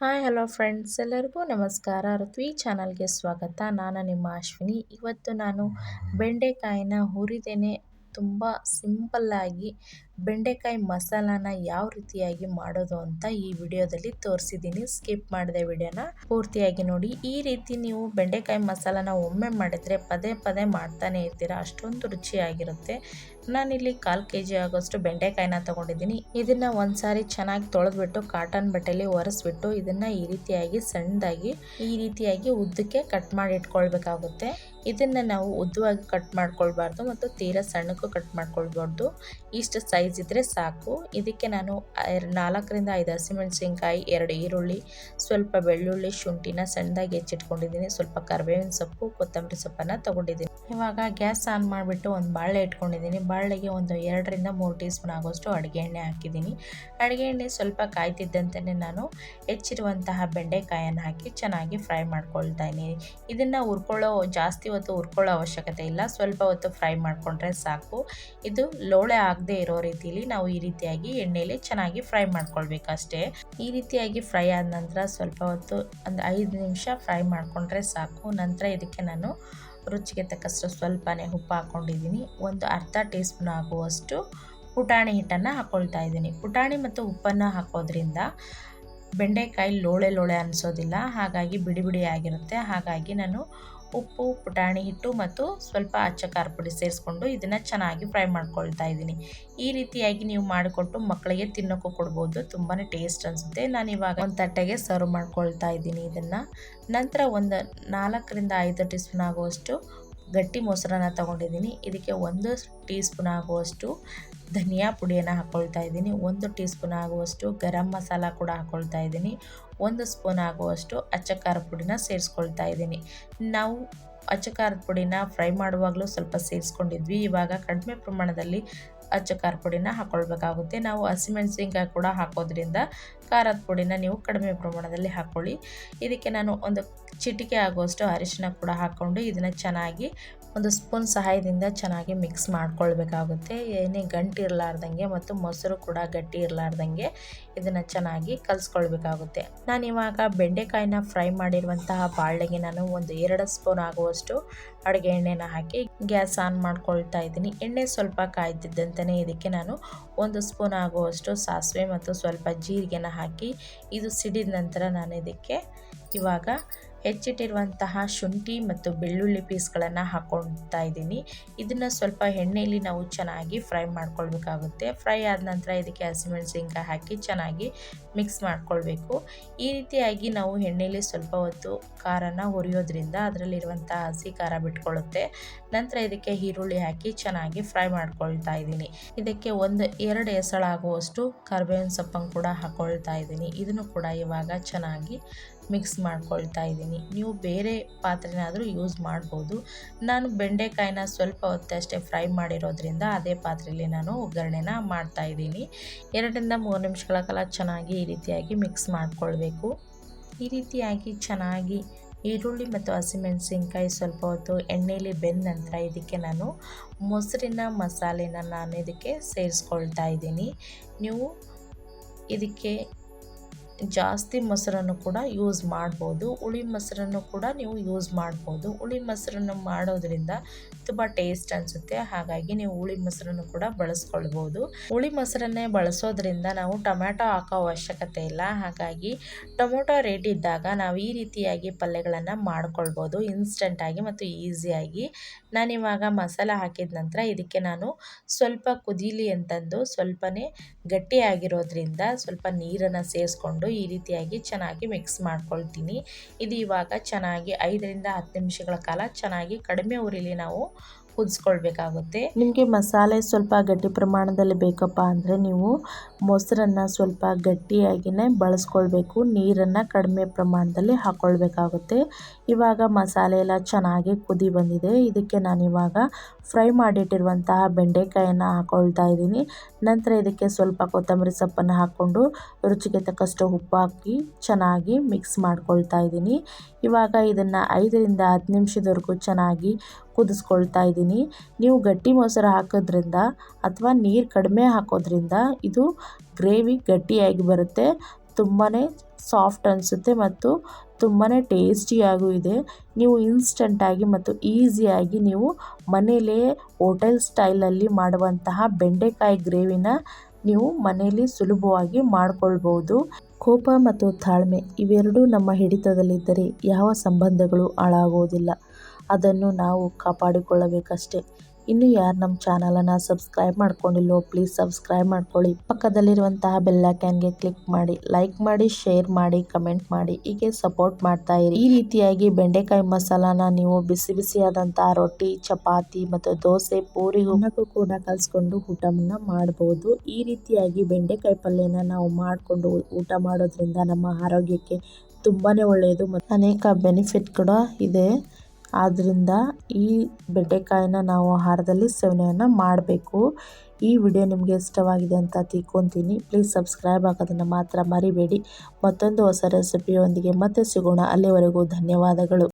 Hi hello friends ಎಲ್ಲರಿಗೂ ನಮಸ್ಕಾರ. ಋತ್ವಿ ಚಾನಲ್ಗೆ ಸ್ವಾಗತ. ನಾನು ನಿಮ್ಮ ಅಶ್ವಿನಿ. ಇವತ್ತು ನಾನು ಬೆಂಡೆಕಾಯಿನ ಹುರಿದೇನೆ ತುಂಬ ಸಿಂಪಲ್ಲಾಗಿ ಬೆಂಡೆಕಾಯಿ ಮಸಾಲಾನ ಯಾವ ರೀತಿಯಾಗಿ ಮಾಡೋದು ಅಂತ ಈ ವಿಡಿಯೋದಲ್ಲಿ ತೋರಿಸಿದ್ದೀನಿ. ಸ್ಕಿಪ್ ಮಾಡಿದೆ ವಿಡಿಯೋನ ಪೂರ್ತಿಯಾಗಿ ನೋಡಿ. ಈ ರೀತಿ ನೀವು ಬೆಂಡೆಕಾಯಿ ಮಸಾಲಾನ ಒಮ್ಮೆ ಮಾಡಿದರೆ ಪದೇ ಪದೇ ಮಾಡ್ತಾನೆ ಇರ್ತೀರಾ. ಅಷ್ಟೊಂದು ರುಚಿಯಾಗಿರುತ್ತೆ. ನಾನಿಲ್ಲಿ ಕಾಲು ಕೆ ಜಿ ಆಗೋಷ್ಟು ಬೆಂಡೆಕಾಯಿನ ತೊಗೊಂಡಿದ್ದೀನಿ. ಇದನ್ನು ಒಂದ್ಸಾರಿ ಚೆನ್ನಾಗಿ ತೊಳೆದ್ಬಿಟ್ಟು ಕಾಟನ್ ಬಟ್ಟೆಲಿ ಒರೆಸ್ಬಿಟ್ಟು ಇದನ್ನು ಈ ರೀತಿಯಾಗಿ ಸಣ್ಣದಾಗಿ, ಈ ರೀತಿಯಾಗಿ ಉದ್ದಕ್ಕೆ ಕಟ್ ಮಾಡಿ ಇಟ್ಕೊಳ್ಬೇಕಾಗುತ್ತೆ. ಇದನ್ನು ನಾವು ಉದ್ದವಾಗಿ ಕಟ್ ಮಾಡ್ಕೊಳ್ಬಾರ್ದು ಮತ್ತು ತೀರಾ ಸಣ್ಣಕ್ಕೂ ಕಟ್ ಮಾಡ್ಕೊಳ್ಬಾರ್ದು. ಇಷ್ಟು ಸೈಜ್ ಇದ್ದರೆ ಸಾಕು. ಇದಕ್ಕೆ ನಾನು ನಾಲ್ಕರಿಂದ ಐದು ಹಸಿಮೆಣಸಿನ್ಕಾಯಿ, ಎರಡು ಈರುಳ್ಳಿ, ಸ್ವಲ್ಪ ಬೆಳ್ಳುಳ್ಳಿ, ಶುಂಠಿನ ಸಣ್ಣದಾಗಿ ಹೆಚ್ಚಿಟ್ಕೊಂಡಿದ್ದೀನಿ. ಸ್ವಲ್ಪ ಕರಿಬೇವಿನ ಸೊಪ್ಪು, ಕೊತ್ತಂಬರಿ ಸೊಪ್ಪನ್ನು ತೊಗೊಂಡಿದ್ದೀನಿ. ಇವಾಗ ಗ್ಯಾಸ್ ಆನ್ ಮಾಡಿಬಿಟ್ಟು ಒಂದು ಬಾಳೆ ಇಟ್ಕೊಂಡಿದ್ದೀನಿ. ಬಾಳೆಗೆ ಒಂದು ಎರಡರಿಂದ ಮೂರು ಟೀ ಸ್ಪೂನ್ ಆಗೋಷ್ಟು ಅಡುಗೆ ಎಣ್ಣೆ ಹಾಕಿದ್ದೀನಿ. ಅಡುಗೆ ಎಣ್ಣೆ ಸ್ವಲ್ಪ ಕಾಯ್ತಿದ್ದಂತೆಯೇ ನಾನು ಹೆಚ್ಚಿರುವಂತಹ ಬೆಂಡೆಕಾಯನ್ನು ಹಾಕಿ ಚೆನ್ನಾಗಿ ಫ್ರೈ ಮಾಡ್ಕೊಳ್ತಾ ಇದ್ದೀನಿ. ಇದನ್ನು ಹುರ್ಕೊಳ್ಳೋ, ಜಾಸ್ತಿ ಹೊತ್ತು ಹುರ್ಕೊಳ್ಳೋ ಅವಶ್ಯಕತೆ ಇಲ್ಲ. ಸ್ವಲ್ಪ ಹೊತ್ತು ಫ್ರೈ ಮಾಡಿಕೊಂಡ್ರೆ ಸಾಕು. ಇದು ಲೋಳೆ ಆಗದೆ ಇರೋ ರೀತಿಯಲ್ಲಿ ನಾವು ಈ ರೀತಿಯಾಗಿ ಎಣ್ಣೆಯಲ್ಲಿ ಚೆನ್ನಾಗಿ ಫ್ರೈ ಮಾಡ್ಕೊಳ್ಬೇಕು ಅಷ್ಟೇ ಈ ರೀತಿಯಾಗಿ ಫ್ರೈ ಆದ ನಂತರ ಸ್ವಲ್ಪ ಹೊತ್ತು ಒಂದು ಐದು ನಿಮಿಷ ಫ್ರೈ ಮಾಡಿಕೊಂಡ್ರೆ ಸಾಕು. ನಂತರ ಇದಕ್ಕೆ ನಾನು ರುಚಿಗೆ ತಕ್ಕಷ್ಟು ಸ್ವಲ್ಪನೇ ಉಪ್ಪು ಹಾಕ್ಕೊಂಡಿದ್ದೀನಿ ಒಂದು ಅರ್ಧ ಟೀ ಸ್ಪೂನ್ ಆಗುವಷ್ಟು ಪುಟಾಣಿ ಹಿಟ್ಟನ್ನು ಹಾಕ್ಕೊಳ್ತಾ ಇದ್ದೀನಿ. ಪುಟಾಣಿ ಮತ್ತು ಉಪ್ಪನ್ನು ಹಾಕೋದ್ರಿಂದ ಬೆಂಡೆಕಾಯಿ ಲೋಳೆ ಲೋಳೆ ಅನಿಸೋದಿಲ್ಲ. ಹಾಗಾಗಿ ಬಿಡಿ ಬಿಡಿ ಆಗಿರುತ್ತೆ. ಹಾಗಾಗಿ ನಾನು ಉಪ್ಪು, ಪುಟಾಣಿ ಹಿಟ್ಟು ಮತ್ತು ಸ್ವಲ್ಪ ಅಚ್ಚ ಖಾರ ಪುಡಿ ಸೇರಿಸ್ಕೊಂಡು ಇದನ್ನು ಚೆನ್ನಾಗಿ ಫ್ರೈ ಮಾಡ್ಕೊಳ್ತಾ ಇದ್ದೀನಿ. ಈ ರೀತಿಯಾಗಿ ನೀವು ಮಾಡಿಕೊಟ್ಟು ಮಕ್ಕಳಿಗೆ ತಿನ್ನೋಕ್ಕೂ ಕೊಡ್ಬೋದು. ತುಂಬಾ ಟೇಸ್ಟ್ ಅನಿಸುತ್ತೆ. ನಾನು ಇವಾಗ ಒಂದು ತಟ್ಟೆಗೆ ಸರ್ವ್ ಮಾಡ್ಕೊಳ್ತಾ ಇದ್ದೀನಿ ಇದನ್ನು. ನಂತರ ಒಂದು ನಾಲ್ಕರಿಂದ ಐದು ಟೀ ಸ್ಪೂನ್ ಆಗುವಷ್ಟು ಗಟ್ಟಿ ಮೊಸರನ್ನ ತಗೊಂಡಿದ್ದೀನಿ. ಇದಕ್ಕೆ ಒಂದು ಟೀ ಸ್ಪೂನ್ ಆಗುವಷ್ಟು ಧನಿಯಾ ಪುಡಿಯನ್ನು ಹಾಕ್ಕೊಳ್ತಾ ಇದ್ದೀನಿ. ಒಂದು ಟೀ ಸ್ಪೂನ್ ಆಗುವಷ್ಟು ಗರಂ ಮಸಾಲ ಕೂಡ ಹಾಕ್ಕೊಳ್ತಾ ಇದ್ದೀನಿ. ಒಂದು ಸ್ಪೂನ್ ಆಗುವಷ್ಟು ಅಚ್ಚ ಖಾರದ ಪುಡಿನ ಸೇರಿಸ್ಕೊಳ್ತಾ ಇದ್ದೀನಿ. ನಾವು ಅಚ್ಚ ಖಾರದ ಪುಡಿನ ಫ್ರೈ ಮಾಡುವಾಗಲೂ ಸ್ವಲ್ಪ ಸೇರಿಸ್ಕೊಂಡಿದ್ವಿ. ಇವಾಗ ಕಡಿಮೆ ಪ್ರಮಾಣದಲ್ಲಿ ಅಚ್ಚ ಖಾರ ಪುಡಿನ ಹಾಕ್ಕೊಳ್ಬೇಕಾಗುತ್ತೆ ನಾವು ಹಸಿಮೆಣಸಿನ್ಕಾಯಿ ಕೂಡ ಹಾಕೋದ್ರಿಂದ ಖಾರದ ಪುಡಿನ ನೀವು ಕಡಿಮೆ ಪ್ರಮಾಣದಲ್ಲಿ ಹಾಕ್ಕೊಳ್ಳಿ ಇದಕ್ಕೆ ನಾನು ಒಂದು ಚಿಟಿಕೆ ಆಗುವಷ್ಟು ಅರಿಶಿನ ಕೂಡ ಹಾಕ್ಕೊಂಡು ಇದನ್ನು ಚೆನ್ನಾಗಿ ಒಂದು ಸ್ಪೂನ್ ಸಹಾಯದಿಂದ ಚೆನ್ನಾಗಿ ಮಿಕ್ಸ್ ಮಾಡ್ಕೊಳ್ಬೇಕಾಗುತ್ತೆ. ಏನೇ ಗಂಟು ಇರಲಾರ್ದಂಗೆ ಮತ್ತು ಮೊಸರು ಕೂಡ ಗಟ್ಟಿ ಇರಲಾರ್ದಂಗೆ ಇದನ್ನು ಚೆನ್ನಾಗಿ ಕಲಿಸ್ಕೊಳ್ಬೇಕಾಗುತ್ತೆ. ನಾನು ಇವಾಗ ಬೆಂಡೆಕಾಯಿನ ಫ್ರೈ ಮಾಡಿರುವಂತಹ ಬಾಳೆಗೆ ನಾನು ಒಂದು ಎರಡು ಸ್ಪೂನ್ ಆಗುವಷ್ಟು ಅಡುಗೆ ಎಣ್ಣೆನ ಹಾಕಿ ಗ್ಯಾಸ್ ಆನ್ ಮಾಡ್ಕೊಳ್ತಾ ಇದ್ದೀನಿ. ಎಣ್ಣೆ ಸ್ವಲ್ಪ ಕಾಯ್ತಿದ್ದಂತೆಯೇ ಇದಕ್ಕೆ ನಾನು ಒಂದು ಸ್ಪೂನ್ ಆಗುವಷ್ಟು ಸಾಸಿವೆ ಮತ್ತು ಸ್ವಲ್ಪ ಜೀರಿಗೆನ ಹಾಕಿ ಇದು ಸಿಡಿದ ನಂತರ ನಾನು ಇದಕ್ಕೆ ಇವಾಗ ಹೆಚ್ಚಿಟ್ಟಿರುವಂತಹ ಶುಂಠಿ ಮತ್ತು ಬೆಳ್ಳುಳ್ಳಿ ಪೀಸ್ಗಳನ್ನು ಹಾಕ್ಕೊಳ್ತಾ ಇದ್ದೀನಿ. ಇದನ್ನು ಸ್ವಲ್ಪ ಎಣ್ಣೆಯಲ್ಲಿ ನಾವು ಚೆನ್ನಾಗಿ ಫ್ರೈ ಮಾಡ್ಕೊಳ್ಬೇಕಾಗುತ್ತೆ. ಫ್ರೈ ಆದ ನಂತರ ಇದಕ್ಕೆ ಹಸಿಮೆಣಸಿನ್ಕಾಯಿ ಹಾಕಿ ಚೆನ್ನಾಗಿ ಮಿಕ್ಸ್ ಮಾಡ್ಕೊಳ್ಬೇಕು. ಈ ರೀತಿಯಾಗಿ ನಾವು ಎಣ್ಣೆಯಲ್ಲಿ ಸ್ವಲ್ಪ ಹೊತ್ತು ಖಾರನ ಹುರಿಯೋದ್ರಿಂದ ಅದರಲ್ಲಿರುವಂಥ ಹಸಿ ಖಾರ ಬಿಟ್ಕೊಳ್ಳುತ್ತೆ ನಂತರ ಇದಕ್ಕೆ ಈರುಳ್ಳಿ ಹಾಕಿ ಚೆನ್ನಾಗಿ ಫ್ರೈ ಮಾಡ್ಕೊಳ್ತಾ ಇದ್ದೀನಿ. ಇದಕ್ಕೆ ಒಂದು ಎರಡು ಎಸಳ ಆಗುವಷ್ಟು ಕರ್ಬೇವಿನ ಸೊಪ್ಪನ್ನು ಕೂಡ ಹಾಕ್ಕೊಳ್ತಾ ಇದ್ದೀನಿ. ಇದನ್ನು ಕೂಡ ಇವಾಗ ಚೆನ್ನಾಗಿ ಮಿಕ್ಸ್ ಮಾಡ್ಕೊಳ್ತಾ ಇದ್ದೀನಿ. ನೀವು ಬೇರೆ ಪಾತ್ರೆನಾದರೂ ಯೂಸ್ ಮಾಡ್ಬೋದು. ನಾನು ಬೆಂಡೆಕಾಯಿನ ಸ್ವಲ್ಪ ಹೊತ್ತಷ್ಟೇ ಫ್ರೈ ಮಾಡಿರೋದ್ರಿಂದ ಅದೇ ಪಾತ್ರೆಯಲ್ಲಿ ನಾನು ಒಗ್ಗರಣೆನ ಮಾಡ್ತಾ ಇದ್ದೀನಿ. ಎರಡರಿಂದ ಮೂರು ನಿಮಿಷಗಳ ಕಾಲ ಚೆನ್ನಾಗಿ ಈ ರೀತಿಯಾಗಿ ಮಿಕ್ಸ್ ಮಾಡಿಕೊಳ್ಬೇಕು. ಈ ರೀತಿಯಾಗಿ ಚೆನ್ನಾಗಿ ಈರುಳ್ಳಿ ಮತ್ತು ಹಸಿಮೆಣಸಿನ್ಕಾಯಿ ಸ್ವಲ್ಪ ಹೊತ್ತು ಎಣ್ಣೆಯಲ್ಲಿ ಬೆಂದ ನಂತರ ಇದಕ್ಕೆ ನಾನು ಮೊಸರಿನ ಮಸಾಲೆನ ನಾನು ಇದಕ್ಕೆ ಸೇರಿಸ್ಕೊಳ್ತಾ ಇದ್ದೀನಿ. ನೀವು ಇದಕ್ಕೆ ಜಾಸ್ತಿ ಮೊಸರನ್ನು ಕೂಡ ಯೂಸ್ ಮಾಡ್ಬೋದು. ಹುಳಿ ಮೊಸರನ್ನು ಕೂಡ ನೀವು ಯೂಸ್ ಮಾಡ್ಬೋದು. ಹುಳಿ ಮೊಸರನ್ನು ಮಾಡೋದ್ರಿಂದ ತುಂಬ ಟೇಸ್ಟ್ ಅನಿಸುತ್ತೆ. ಹಾಗಾಗಿ ನೀವು ಹುಳಿ ಮೊಸರನ್ನು ಕೂಡ ಬಳಸ್ಕೊಳ್ಬೋದು. ಹುಳಿ ಮೊಸರನ್ನೇ ಬಳಸೋದ್ರಿಂದ ನಾವು ಟೊಮ್ಯಾಟೊ ಹಾಕೋ ಅವಶ್ಯಕತೆ ಇಲ್ಲ. ಹಾಗಾಗಿ ಟೊಮೊಟೊ ರೇಟ್ ಇದ್ದಾಗ ನಾವು ಈ ರೀತಿಯಾಗಿ ಪಲ್ಯಗಳನ್ನು ಮಾಡ್ಕೊಳ್ಬೋದು. ಇನ್ಸ್ಟೆಂಟಾಗಿ ಮತ್ತು ಈಸಿಯಾಗಿ ನಾನಿವಾಗ ಮಸಾಲ ಹಾಕಿದ ನಂತರ ಇದಕ್ಕೆ ನಾನು ಸ್ವಲ್ಪ ಕುದೀಲಿ ಅಂತಂದು ಸ್ವಲ್ಪನೇ ಗಟ್ಟಿಯಾಗಿರೋದ್ರಿಂದ ಸ್ವಲ್ಪ ನೀರನ್ನು ಸೇರಿಸ್ಕೊಂಡು ಈ ರೀತಿಯಾಗಿ ಚೆನ್ನಾಗಿ ಮಿಕ್ಸ್ ಮಾಡ್ಕೊಳ್ತೀನಿ. ಇದು ಇವಾಗ ಚೆನ್ನಾಗಿ ಐದರಿಂದ ಹತ್ತು ನಿಮಿಷಗಳ ಕಾಲ ಚೆನ್ನಾಗಿ ಕಡಿಮೆ ಉರಿಲಿ ನಾವು ಕುದಿಸ್ಕೊಳ್ಬೇಕಾಗುತ್ತೆ. ನಿಮಗೆ ಮಸಾಲೆ ಸ್ವಲ್ಪ ಗಟ್ಟಿ ಪ್ರಮಾಣದಲ್ಲಿ ಬೇಕಪ್ಪ ಅಂದರೆ ನೀವು ಮೊಸರನ್ನು ಸ್ವಲ್ಪ ಗಟ್ಟಿಯಾಗಿಯೇ ಬಳಸ್ಕೊಳ್ಬೇಕು. ನೀರನ್ನು ಕಡಿಮೆ ಪ್ರಮಾಣದಲ್ಲಿ ಹಾಕ್ಕೊಳ್ಬೇಕಾಗುತ್ತೆ ಇವಾಗ ಮಸಾಲೆ ಎಲ್ಲ ಚೆನ್ನಾಗಿ ಕುದಿ ಬಂದಿದೆ. ಇದಕ್ಕೆ ನಾನು ಇವಾಗ ಫ್ರೈ ಮಾಡಿಟ್ಟಿರುವಂತಹ ಬೆಂಡೆಕಾಯನ್ನು ಹಾಕ್ಕೊಳ್ತಾ ಇದ್ದೀನಿ. ನಂತರ ಇದಕ್ಕೆ ಸ್ವಲ್ಪ ಕೊತ್ತಂಬರಿ ಸೊಪ್ಪನ್ನು ಹಾಕ್ಕೊಂಡು ರುಚಿಗೆ ತಕ್ಕಷ್ಟು ಉಪ್ಪು ಹಾಕಿ ಚೆನ್ನಾಗಿ ಮಿಕ್ಸ್ ಮಾಡ್ಕೊಳ್ತಾ ಇದ್ದೀನಿ. ಇವಾಗ ಇದನ್ನು ಐದರಿಂದ ಹತ್ತು ನಿಮಿಷದವರೆಗೂ ಚೆನ್ನಾಗಿ ಕುದಿಸ್ಕೊಳ್ತಾ ಇದ್ದೀನಿ. ನೀವು ಗಟ್ಟಿ ಮೊಸರು ಹಾಕೋದ್ರಿಂದ ಅಥವಾ ನೀರು ಕಡಿಮೆ ಹಾಕೋದ್ರಿಂದ ಇದು ಗ್ರೇವಿ ಗಟ್ಟಿಯಾಗಿ ಬರುತ್ತೆ. ತುಂಬಾ ಸಾಫ್ಟ್ ಅನಿಸುತ್ತೆ ಮತ್ತು ತುಂಬಾ ಟೇಸ್ಟಿಯಾಗೂ ಇದೆ. ನೀವು ಇನ್ಸ್ಟಂಟಾಗಿ ಮತ್ತು ಈಸಿಯಾಗಿ ನೀವು ಮನೆಯಲ್ಲೇ ಹೋಟೆಲ್ ಸ್ಟೈಲಲ್ಲಿ ಮಾಡುವಂತಹ ಬೆಂಡೆಕಾಯಿ ಗ್ರೇವಿನ ನೀವು ಮನೆಯಲ್ಲಿ ಸುಲಭವಾಗಿ ಮಾಡಿಕೊಳ್ಬೋದು. ಕೋಪ ಮತ್ತು ತಾಳ್ಮೆ ಇವೆರಡೂ ನಮ್ಮ ಹಿಡಿತದಲ್ಲಿದ್ದರೆ ಯಾವ ಸಂಬಂಧಗಳು ಹಾಳಾಗುವುದಿಲ್ಲ ಅದನ್ನು ನಾವು ಕಾಪಾಡಿಕೊಳ್ಳಬೇಕಷ್ಟೆ. ಇನ್ನು ಯಾರು ನಮ್ಮ ಚಾನಲನ್ನು ಸಬ್ಸ್ಕ್ರೈಬ್ ಮಾಡ್ಕೊಂಡಿಲ್ಲೋ ಪ್ಲೀಸ್ ಸಬ್ಸ್ಕ್ರೈಬ್ ಮಾಡ್ಕೊಳ್ಳಿ. ಪಕ್ಕದಲ್ಲಿರುವಂತಹ ಬೆಲ್ಲೈಕನ್ಗೆ ಕ್ಲಿಕ್ ಮಾಡಿ, ಲೈಕ್ ಮಾಡಿ, ಶೇರ್ ಮಾಡಿ, ಕಮೆಂಟ್ ಮಾಡಿ, ಹೀಗೆ ಸಪೋರ್ಟ್ ಮಾಡ್ತಾ ಇರಿ. ಈ ರೀತಿಯಾಗಿ ಬೆಂಡೆಕಾಯಿ ಮಸಾಲಾನ ನೀವು ಬಿಸಿ ಬಿಸಿಯಾದಂತಹ ರೊಟ್ಟಿ, ಚಪಾತಿ ಮತ್ತು ದೋಸೆ ಪೂರಿ ಹುಣ್ಣಕ್ಕೂ ಕೂಡ ಕಲಿಸ್ಕೊಂಡು ಊಟವನ್ನು ಮಾಡ್ಬೋದು. ಈ ರೀತಿಯಾಗಿ ಬೆಂಡೆಕಾಯಿ ಪಲ್ಯನ ನಾವು ಮಾಡಿಕೊಂಡು ಊಟ ಮಾಡೋದ್ರಿಂದ ನಮ್ಮ ಆರೋಗ್ಯಕ್ಕೆ ತುಂಬಾ ಒಳ್ಳೆಯದು ಮತ್ತು ಅನೇಕ ಬೆನಿಫಿಟ್ ಕೂಡ ಇದೆ. ಆದ್ದರಿಂದ ಈ ಬೆಂಡೆಕಾಯಿನ ನಾವು ಆಹಾರದಲ್ಲಿ ಸೇವನೆಯನ್ನು ಮಾಡಬೇಕು. ಈ ವಿಡಿಯೋ ನಿಮಗೆ ಇಷ್ಟವಾಗಿದೆ ಅಂತ ತಿಳ್ಕೊತೀನಿ. ಪ್ಲೀಸ್ ಸಬ್ಸ್ಕ್ರೈಬ್ ಆಗೋದನ್ನು ಮಾತ್ರ ಮರಿಬೇಡಿ. ಮತ್ತೊಂದು ಹೊಸ ರೆಸಿಪಿಯೊಂದಿಗೆ ಮತ್ತೆ ಸಿಗೋಣ. ಅಲ್ಲಿವರೆಗೂ ಧನ್ಯವಾದಗಳು.